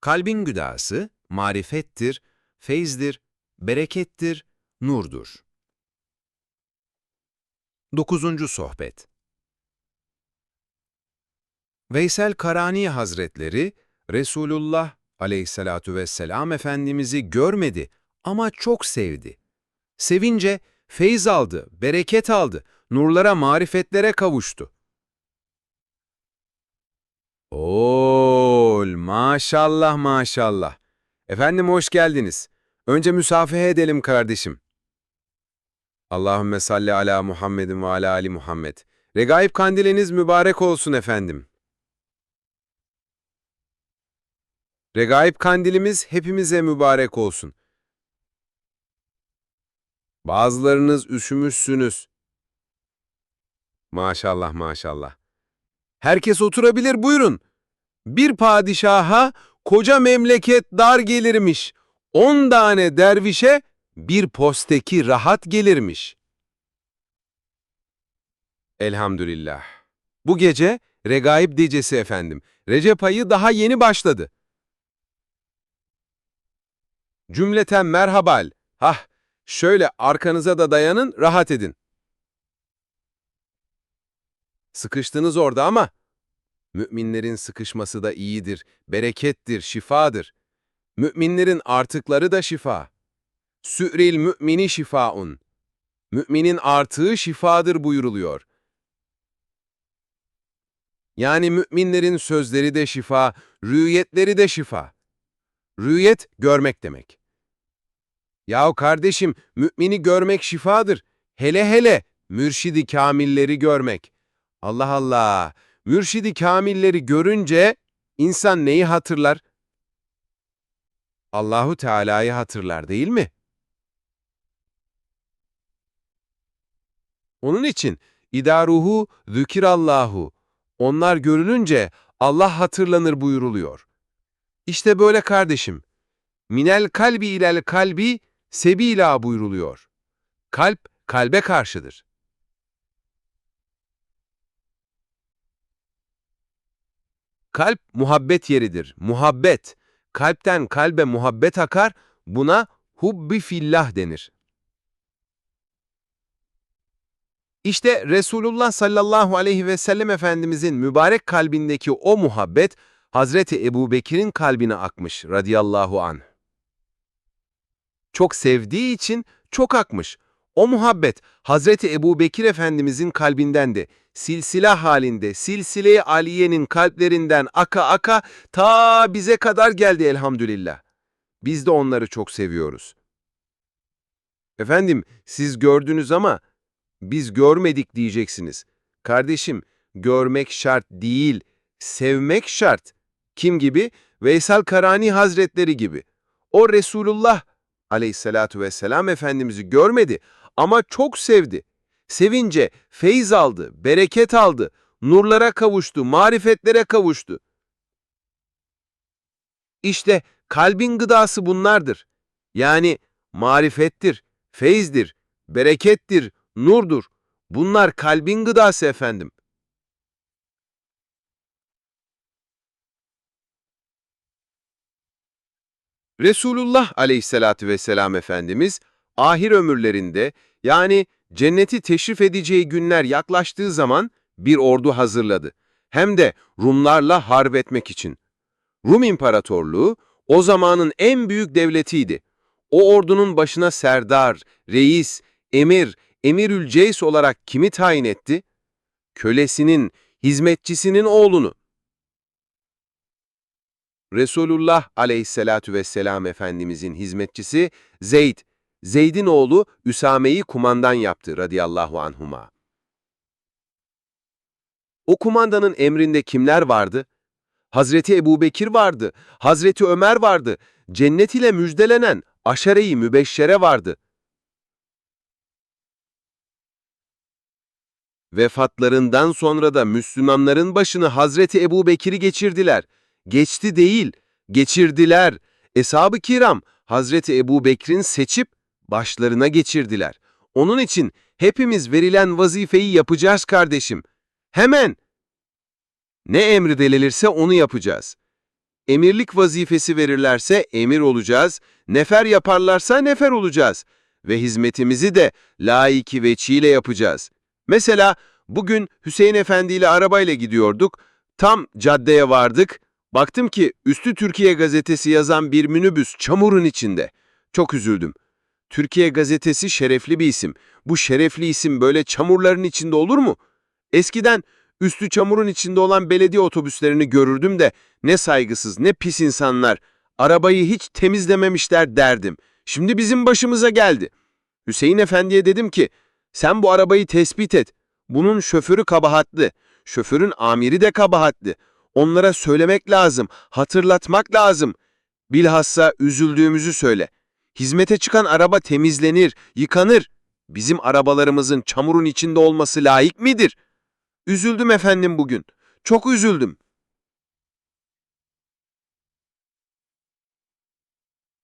Kalbin gıdası marifettir, feyzdir, berekettir, nurdur. 9. Sohbet Veysel Karani Hazretleri, Resulullah aleyhissalatu vesselam Efendimiz'i görmedi ama çok sevdi. Sevince feyz aldı, bereket aldı, nurlara, marifetlere kavuştu. Ol, maşallah maşallah. Efendim hoş geldiniz. Önce müsafaha edelim kardeşim. Allahümme salli ala Muhammedin ve ala Ali Muhammed. Regaib kandiliniz mübarek olsun efendim. Regaib kandilimiz hepimize mübarek olsun. Bazılarınız üşümüşsünüz. Maşallah maşallah. Herkes oturabilir buyurun. Bir padişaha koca memleket dar gelirmiş. On tane dervişe bir posteki rahat gelirmiş. Elhamdülillah. Bu gece Regaib Dicesi efendim. Recep ayı daha yeni başladı. Cümleten merhabal. Hah, şöyle arkanıza da dayanın, rahat edin. Sıkıştınız orada ama müminlerin sıkışması da iyidir, berekettir, şifadır. Müminlerin artıkları da şifa. Sü'ril mümini şifaun. Müminin artığı şifadır buyuruluyor. Yani müminlerin sözleri de şifa, rüyetleri de şifa. Rüyet görmek demek. Yahu kardeşim, mümini görmek şifadır. Hele hele mürşidi kamilleri görmek. Allah Allah! Mürşidi kamilleri görünce insan neyi hatırlar? Allahu Teala'yı hatırlar değil mi? Onun için idaruhu zükirallahu. Onlar görülünce Allah hatırlanır buyuruluyor. İşte böyle kardeşim. Minel kalbi ilel kalbi sebila buyruluyor. Kalp kalbe karşıdır. Kalp muhabbet yeridir. Muhabbet. Kalpten kalbe muhabbet akar, buna hubbi fillah denir. İşte Resulullah sallallahu aleyhi ve sellem Efendimizin mübarek kalbindeki o muhabbet, Hazreti Ebu Bekir'in kalbine akmış radıyallahu anh. Çok sevdiği için çok akmış. O muhabbet Hazreti Ebu Bekir Efendimizin kalbinden de silsile halinde silsile-i aliyenin kalplerinden aka aka ta bize kadar geldi elhamdülillah. Biz de onları çok seviyoruz. Efendim siz gördünüz ama biz görmedik diyeceksiniz. Kardeşim görmek şart değil, sevmek şart. Kim gibi? Veysel Karani Hazretleri gibi. O Resulullah aleyhissalatu vesselam Efendimiz'i görmedi ama çok sevdi. Sevince feyz aldı, bereket aldı, nurlara kavuştu, marifetlere kavuştu. İşte kalbin gıdası bunlardır. Yani marifettir, feyzdir, berekettir, nurdur. Bunlar kalbin gıdası efendim. Resulullah aleyhissalatü vesselam Efendimiz ahir ömürlerinde yani cenneti teşrif edeceği günler yaklaştığı zaman bir ordu hazırladı. Hem de Rumlarla harp etmek için. Rum İmparatorluğu o zamanın en büyük devletiydi. O ordunun başına serdar, reis, emir, emirül ceys olarak kimi tayin etti? Kölesinin, hizmetçisinin oğlunu. Resulullah aleyhissalatu vesselam Efendimizin hizmetçisi Zeyd, Zeyd'in oğlu Üsame'yi kumandan yaptı radıyallahu anhuma. O kumandanın emrinde kimler vardı? Hazreti Ebubekir vardı, Hazreti Ömer vardı, cennet ile müjdelenen aşere-i mübeşşere vardı. Vefatlarından sonra da Müslümanların başını Hazreti Ebubekir'i geçirdiler. Geçti değil, geçirdiler. Eshab-ı kiram Hazreti Ebu Bekir'in seçip başlarına geçirdiler. Onun için hepimiz verilen vazifeyi yapacağız kardeşim. Hemen. Ne emri denilirse onu yapacağız. Emirlik vazifesi verirlerse emir olacağız, nefer yaparlarsa nefer olacağız ve hizmetimizi de layiki veçiyle yapacağız. Mesela bugün Hüseyin Efendi ile arabayla gidiyorduk, tam caddeye vardık, baktım ki Üstü Türkiye gazetesi yazan bir minibüs çamurun içinde. Çok üzüldüm. Türkiye gazetesi şerefli bir isim. Bu şerefli isim böyle çamurların içinde olur mu? Eskiden üstü çamurun içinde olan belediye otobüslerini görürdüm de ne saygısız ne pis insanlar. Arabayı hiç temizlememişler derdim. Şimdi bizim başımıza geldi. Hüseyin Efendi'ye dedim ki sen bu arabayı tespit et. Bunun şoförü kabahatli. Şoförün amiri de kabahatli. Onlara söylemek lazım, hatırlatmak lazım. Bilhassa üzüldüğümüzü söyle. Hizmete çıkan araba temizlenir, yıkanır. Bizim arabalarımızın çamurun içinde olması layık midir? Üzüldüm efendim bugün. Çok üzüldüm.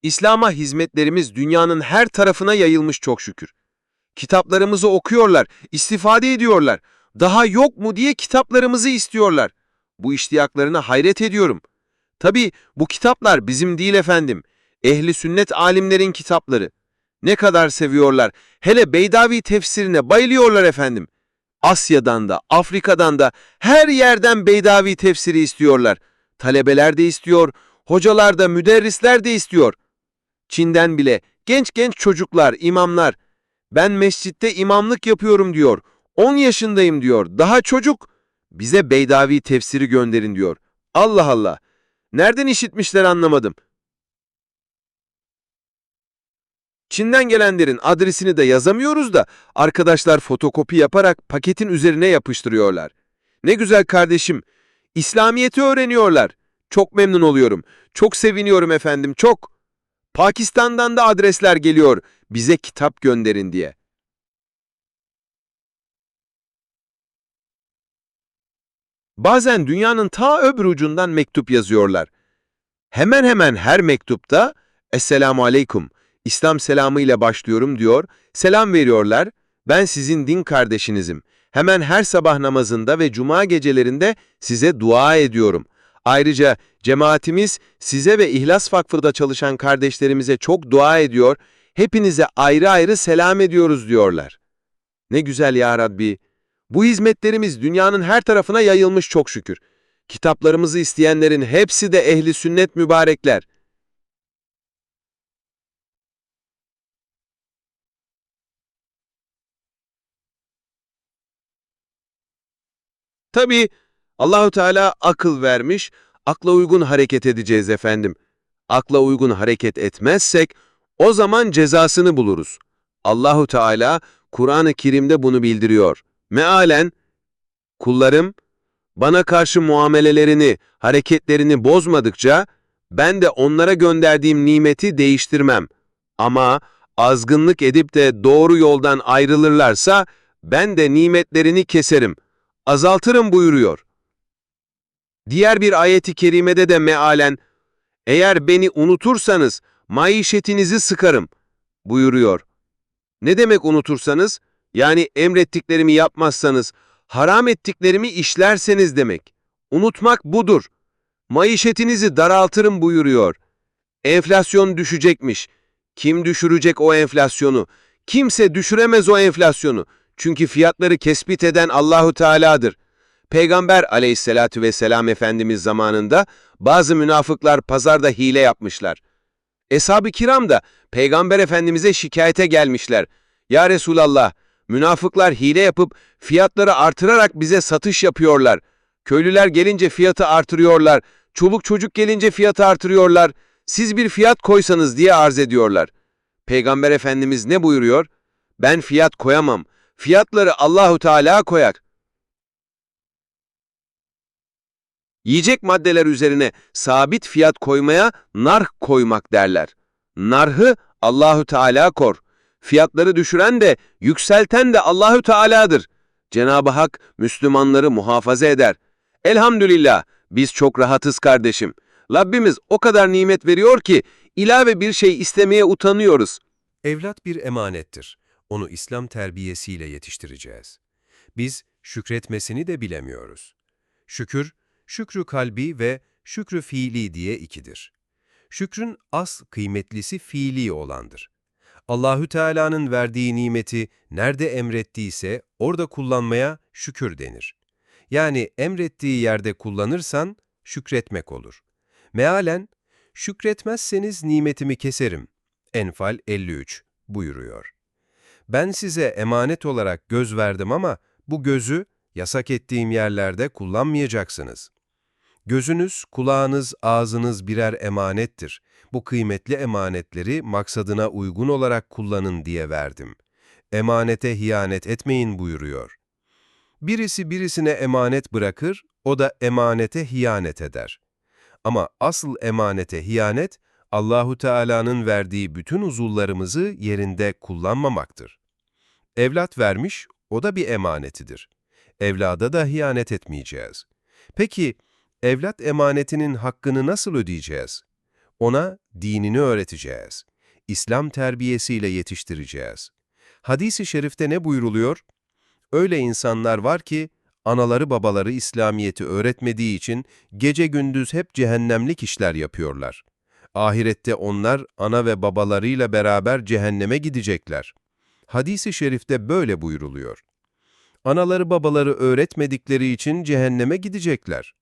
İslam'a hizmetlerimiz dünyanın her tarafına yayılmış çok şükür. Kitaplarımızı okuyorlar, istifade ediyorlar. Daha yok mu diye kitaplarımızı istiyorlar. Bu iştiyaklarına hayret ediyorum. Tabii bu kitaplar bizim değil efendim. Ehli sünnet alimlerin kitapları. Ne kadar seviyorlar. Hele Beydavi tefsirine bayılıyorlar efendim. Asya'dan da, Afrika'dan da her yerden Beydavi tefsiri istiyorlar. Talebeler de istiyor, hocalar da, müderrisler de istiyor. Çin'den bile genç genç çocuklar, imamlar. Ben mescitte imamlık yapıyorum diyor. 10 yaşındayım diyor. Daha çocuk. Bize Beydavi tefsiri gönderin diyor. Allah Allah. Nereden işitmişler anlamadım. Çin'den gelenlerin adresini de yazamıyoruz da arkadaşlar fotokopi yaparak paketin üzerine yapıştırıyorlar. Ne güzel kardeşim. İslamiyet'i öğreniyorlar. Çok memnun oluyorum. Çok seviniyorum efendim, çok. Pakistan'dan da adresler geliyor. Bize kitap gönderin diye. Bazen dünyanın ta öbür ucundan mektup yazıyorlar. Hemen hemen her mektupta Esselamu Aleyküm, İslam selamı ile başlıyorum diyor, selam veriyorlar, ben sizin din kardeşinizim. Hemen her sabah namazında ve cuma gecelerinde size dua ediyorum. Ayrıca cemaatimiz size ve İhlas Vakfı'da çalışan kardeşlerimize çok dua ediyor, hepinize ayrı ayrı selam ediyoruz diyorlar. Ne güzel ya Rabbi. Bu hizmetlerimiz dünyanın her tarafına yayılmış çok şükür. Kitaplarımızı isteyenlerin hepsi de ehli sünnet mübarekler. Tabii Allahu Teala akıl vermiş, akla uygun hareket edeceğiz efendim. Akla uygun hareket etmezsek o zaman cezasını buluruz. Allahu Teala Kur'an-ı Kerim'de bunu bildiriyor. Mealen, kullarım bana karşı muamelelerini, hareketlerini bozmadıkça ben de onlara gönderdiğim nimeti değiştirmem. Ama azgınlık edip de doğru yoldan ayrılırlarsa ben de nimetlerini keserim, azaltırım buyuruyor. Diğer bir ayeti kerimede de mealen, eğer beni unutursanız maişetinizi sıkarım buyuruyor. Ne demek unutursanız? Yani emrettiklerimi yapmazsanız, haram ettiklerimi işlerseniz demek. Unutmak budur. Maişetinizi daraltırım buyuruyor. Enflasyon düşecekmiş. Kim düşürecek o enflasyonu? Kimse düşüremez o enflasyonu. Çünkü fiyatları kespit eden Allahu Teala'dır. Peygamber aleyhissalatü vesselam Efendimiz zamanında bazı münafıklar pazarda hile yapmışlar. Eshab-ı kiram da Peygamber Efendimiz'e şikayete gelmişler. Ya Resulallah, münafıklar hile yapıp fiyatları artırarak bize satış yapıyorlar. Köylüler gelince fiyatı artırıyorlar. Çoluk çocuk gelince fiyatı artırıyorlar. Siz bir fiyat koysanız diye arz ediyorlar. Peygamber Efendimiz ne buyuruyor? Ben fiyat koyamam. Fiyatları Allahu Teala koyar. Yiyecek maddeler üzerine sabit fiyat koymaya narh koymak derler. Narhı Allahü Teala kor. Fiyatları düşüren de yükselten de Allahü Teala'dır. Cenab-ı Hak Müslümanları muhafaza eder. Elhamdülillah biz çok rahatız kardeşim. Rabbimiz o kadar nimet veriyor ki ilave bir şey istemeye utanıyoruz. Evlat bir emanettir. Onu İslam terbiyesiyle yetiştireceğiz. Biz şükretmesini de bilemiyoruz. Şükür, şükrü kalbi ve şükrü fiili diye ikidir. Şükrün as kıymetlisi fiili olandır. Allahü Teala'nın verdiği nimeti nerede emrettiyse orada kullanmaya şükür denir. Yani emrettiği yerde kullanırsan şükretmek olur. Mealen, şükretmezseniz nimetimi keserim. Enfal 53 buyuruyor. Ben size emanet olarak göz verdim ama bu gözü yasak ettiğim yerlerde kullanmayacaksınız. Gözünüz, kulağınız, ağzınız birer emanettir. Bu kıymetli emanetleri maksadına uygun olarak kullanın diye verdim. Emanete hiyanet etmeyin buyuruyor. Birisi birisine emanet bırakır, o da emanete hiyanet eder. Ama asıl emanete hiyanet, Allahu Teala'nın verdiği bütün uzuvlarımızı yerinde kullanmamaktır. Evlat vermiş, o da bir emanetidir. Evlada da hiyanet etmeyeceğiz. Peki, evlat emanetinin hakkını nasıl ödeyeceğiz? Ona dinini öğreteceğiz. İslam terbiyesiyle yetiştireceğiz. Hadis-i şerifte ne buyruluyor? Öyle insanlar var ki, anaları babaları İslamiyet'i öğretmediği için gece gündüz hep cehennemlik işler yapıyorlar. Ahirette onlar ana ve babalarıyla beraber cehenneme gidecekler. Hadis-i şerifte böyle buyruluyor. Anaları babaları öğretmedikleri için cehenneme gidecekler.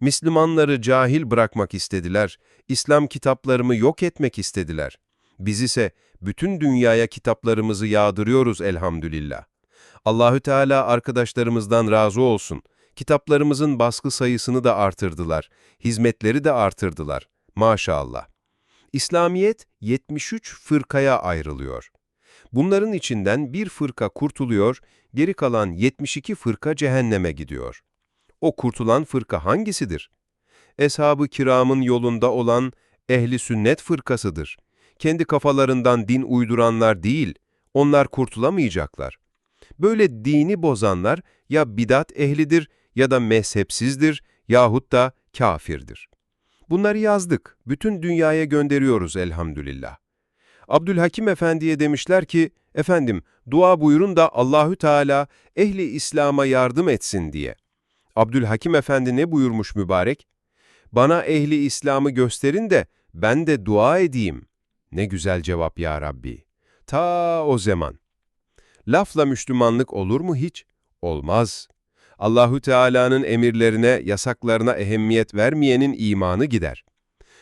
Müslümanları cahil bırakmak istediler, İslam kitaplarımı yok etmek istediler. Biz ise bütün dünyaya kitaplarımızı yağdırıyoruz elhamdülillah. Allahü Teala arkadaşlarımızdan razı olsun. Kitaplarımızın baskı sayısını da artırdılar, hizmetleri de artırdılar. Maşallah. İslamiyet 73 fırkaya ayrılıyor. Bunların içinden bir fırka kurtuluyor, geri kalan 72 fırka cehenneme gidiyor. O kurtulan fırka hangisidir? Eshab-ı kiramın yolunda olan ehli sünnet fırkasıdır. Kendi kafalarından din uyduranlar değil, onlar kurtulamayacaklar. Böyle dini bozanlar ya bidat ehlidir ya da mezhepsizdir yahut da kafirdir. Bunları yazdık, bütün dünyaya gönderiyoruz elhamdülillah. Abdülhakim Efendi'ye demişler ki, efendim dua buyurun da Allahü Teala ehli İslam'a yardım etsin diye. Abdülhakim Efendi ne buyurmuş mübarek? Bana ehli İslam'ı gösterin de ben de dua edeyim. Ne güzel cevap ya Rabbi. Ta o zaman. Lafla Müslümanlık olur mu hiç? Olmaz. Allahü Teala'nın emirlerine, yasaklarına ehemmiyet vermeyenin imanı gider.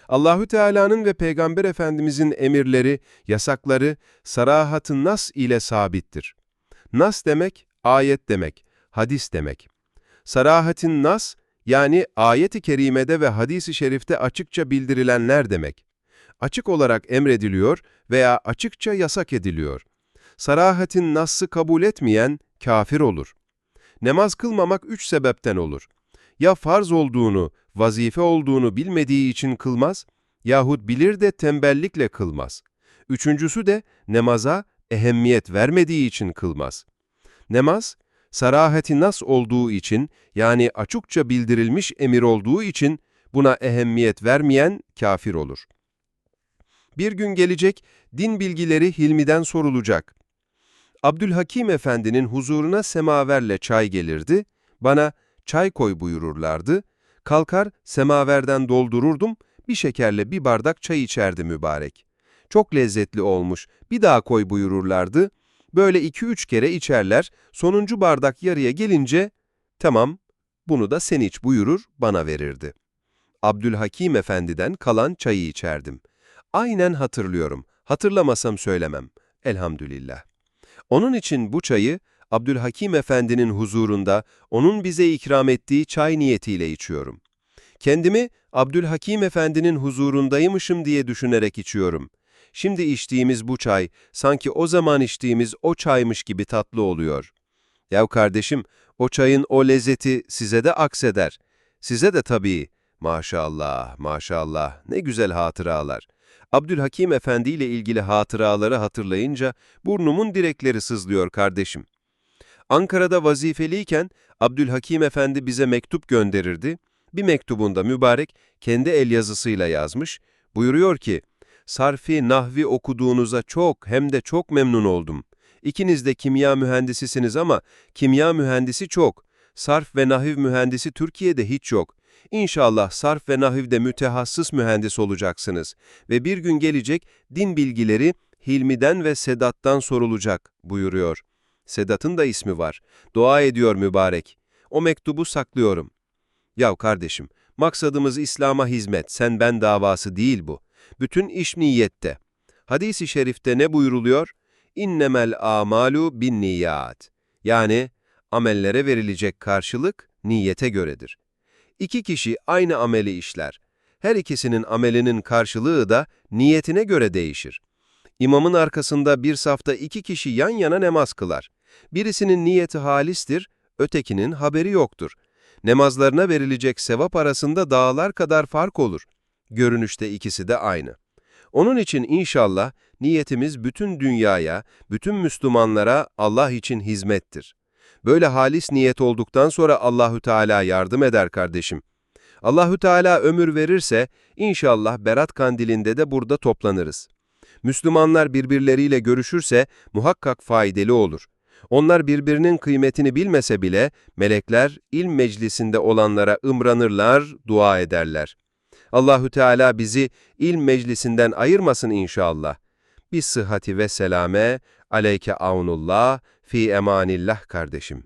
Allahü Teala'nın ve Peygamber Efendimizin emirleri, yasakları sarahatın nas ile sabittir. Nas demek, ayet demek, hadis demek. Sarahatin nas, yani ayet-i kerimede ve hadis-i şerifte açıkça bildirilenler demek. Açık olarak emrediliyor veya açıkça yasak ediliyor. Sarahatin nas'ı kabul etmeyen kafir olur. Namaz kılmamak üç sebepten olur. Ya farz olduğunu, vazife olduğunu bilmediği için kılmaz, yahut bilir de tembellikle kılmaz. Üçüncüsü de namaza ehemmiyet vermediği için kılmaz. Namaz, sarahati nas olduğu için, yani açıkça bildirilmiş emir olduğu için buna ehemmiyet vermeyen kafir olur. Bir gün gelecek, din bilgileri Hilmi'den sorulacak. Abdülhakim Efendi'nin huzuruna semaverle çay gelirdi, bana çay koy buyururlardı, kalkar semaverden doldururdum, bir şekerle bir bardak çay içerdi mübarek. Çok lezzetli olmuş, bir daha koy buyururlardı, böyle iki üç kere içerler, sonuncu bardak yarıya gelince, tamam, bunu da sen iç buyurur, bana verirdi. Abdülhakim Efendi'den kalan çayı içerdim. Aynen hatırlıyorum, hatırlamasam söylemem, elhamdülillah. Onun için bu çayı Abdülhakim Efendi'nin huzurunda onun bize ikram ettiği çay niyetiyle içiyorum. Kendimi Abdülhakim Efendi'nin huzurundaymışım diye düşünerek içiyorum. Şimdi içtiğimiz bu çay sanki o zaman içtiğimiz o çaymış gibi tatlı oluyor. Yav kardeşim, o çayın o lezzeti size de akseder. Size de tabii. Maşallah, maşallah, ne güzel hatıralar. Abdülhakim Efendi ile ilgili hatıraları hatırlayınca burnumun direkleri sızlıyor kardeşim. Ankara'da vazifeliyken Abdülhakim Efendi bize mektup gönderirdi. Bir mektubunda mübarek kendi el yazısıyla yazmış. Buyuruyor ki, Sarfi, nahvi okuduğunuza çok hem de çok memnun oldum. İkiniz de kimya mühendisisiniz ama kimya mühendisi çok. Sarf ve nahiv mühendisi Türkiye'de hiç yok. İnşallah sarf ve nahivde mütehassıs mühendis olacaksınız ve bir gün gelecek din bilgileri Hilmi'den ve Sedat'tan sorulacak buyuruyor. Sedat'ın da ismi var. Dua ediyor mübarek. O mektubu saklıyorum. Yav kardeşim, maksadımız İslam'a hizmet, sen ben davası değil bu. Bütün iş niyette. Hadis-i şerifte ne buyuruluyor? İnnemel amalu bin niyat. Yani amellere verilecek karşılık niyete göredir. İki kişi aynı ameli işler. Her ikisinin amelinin karşılığı da niyetine göre değişir. İmamın arkasında bir safta iki kişi yan yana namaz kılar. Birisinin niyeti halistir, ötekinin haberi yoktur. Namazlarına verilecek sevap arasında dağlar kadar fark olur. Görünüşte ikisi de aynı. Onun için inşallah niyetimiz bütün dünyaya, bütün Müslümanlara Allah için hizmettir. Böyle halis niyet olduktan sonra Allahü Teala yardım eder kardeşim. Allahü Teala ömür verirse inşallah Berat Kandili'nde de burada toplanırız. Müslümanlar birbirleriyle görüşürse muhakkak faydalı olur. Onlar birbirinin kıymetini bilmese bile melekler ilm meclisinde olanlara ımranırlar, dua ederler. Allahü Teala bizi ilm meclisinden ayırmasın inşallah. Bis sıhhati ve selame, aleyke aunullah, fi emanillah kardeşim.